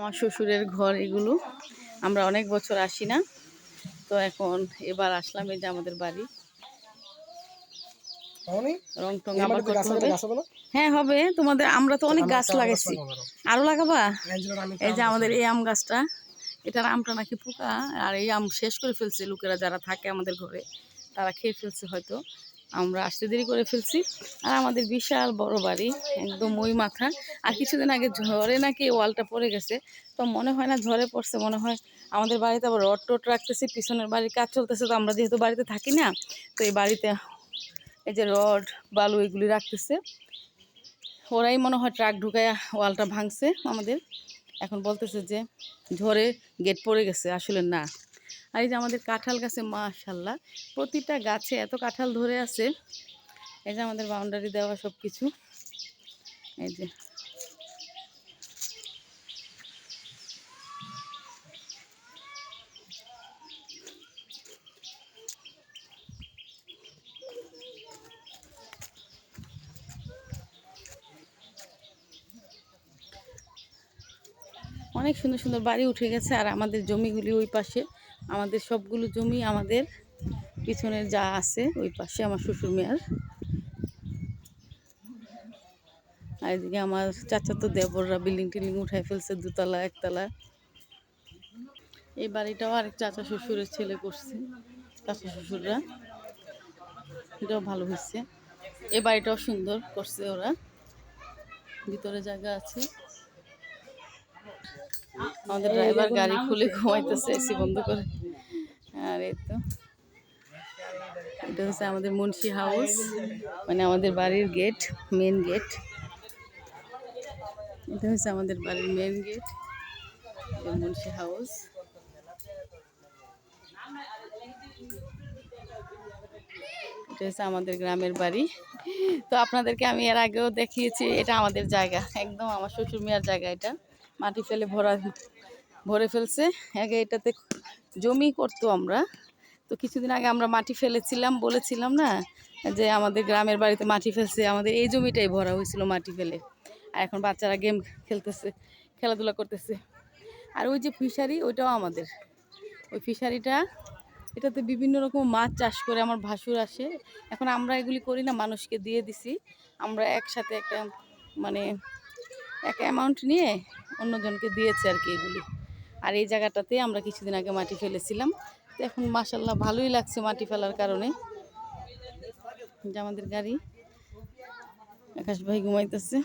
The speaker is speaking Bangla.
আমার শ্বশুরের ঘর এগুলো। আমরা অনেক বছর আসি না। তো এখন এবার আসলাম এই যে আমাদের বাড়ি। রং টং আবার করতে হবে? হ্যাঁ হবে। তোমাদের আমরা তো অনেক গাছ লাগাইছি। আরও লাগাবা? এই যে আমাদের এই আম গাছটা এটার আমটা নাকি পোকা। আর এই আম শেষ করে ফেলছে লোকেরা যারা থাকে আমাদের ঘরে তারা খেয়ে ফেলছে হয়তো। আমরা আসতে দেরি করে ফেলছি। আর আমাদের বিশাল বড় বাড়ি, একদম ওই মাথা আর কিছুদিন আগে ঝড়ে নাকি ওয়ালটা পড়ে গেছে। তো মনে হয় না ঝড়ে পড়ছে, মনে হয় আমাদের বাড়িতে আবার রড টড রাখতেছি, পিছনের বাড়ির কাজ চলতেছে, তো আমরা যেহেতু বাড়িতে থাকি না, তো এই বাড়িতে এই যে রড, বালু এগুলি রাখতেছে। ওরাই মনে হয় ট্রাক ঢুকায় ওয়ালটা ভাঙছে আমাদের। এখন বলতেছে যে ঝড়ে গেট পড়ে গেছে, আসলে না। আর এই যে আমাদের কাঁঠাল গাছে, মাশাল্লাহ, প্রতিটা গাছে এত কাঁঠাল ধরে আছে। এই যে আমাদের বাউন্ডারি দেওয়া সব কিছু এই যে। অনেক সুন্দর সুন্দর বাড়ি উঠে গেছে আর আমাদের জমিগুলি ওই পাশে। আমাদের সবগুলো জমি আমাদের পিছনের যা আছে, ওই পাশে আমার শ্বশুর মেয়ার। আর এদিকে আমার চাচাতো দেবররা বিল্ডিং টিল্ডিং উঠাই ফেলছে, দুতলা, একতলা। এই বাড়িটাও আরেক চাচা শ্বশুরের ছেলে করছে, চাচা শ্বশুররা। এটাও ভালো হয়েছে। এই বাড়িটাও সুন্দর করছে ওরা। ভিতরে জায়গা আছে। আমাদের ড্রাইভার গাড়ি খুলে ঘুমাইতেছে, এসি বন্ধ করে। আর এই তো। এটা হচ্ছে আমাদের মুন্সি হাউস মানে আমাদের বাড়ির গেট মেন গেট এটা হচ্ছে আমাদের বাড়ির মেন গেট মুন্সি হাউস এটা হচ্ছে আমাদের গ্রামের বাড়ি। তো আপনাদেরকে আমি এর আগেও দেখিয়েছি, এটা আমাদের জায়গা, একদম আমার শ্বশুর মেয়ের জায়গা এটা। মাটি ফেলে ভরা, ভরে ফেলছে। আগে এটাতে জমি করতো আমরা। তো কিছুদিন আগে আমরা মাটি ফেলেছিলাম, বলেছিলাম না, যে আমাদের গ্রামের বাড়িতে মাটি ফেলছে, আমাদের এই জমিটাই ভরা হয়েছিল মাটি ফেলে। আর এখন বাচ্চারা গেম খেলতেছে, খেলাধুলা করতেছে। আর ওই যে ফিশারি, ওইটাও আমাদের। ওই ফিশারিটা, এটাতে বিভিন্ন রকম মাছ চাষ করে আমার ভাসুর আসে। এখন আমরা এগুলি করি না, মানুষকে দিয়ে দিছি। আমরা একসাথে একটা মানে এক অ্যামাউন্ট নিয়ে অন্যজনকে দিয়েছে আর কি এগুলি। আর এই জায়গাটাতে আমরা কিছুদিন আগে মাটি ফেলেছিলাম। তো এখন মাসাল্লাহ ভালোই লাগছে মাটি ফেলার কারণে। যে আমাদের গাড়ি, আকাশ ভাই ঘুমাইতেছে।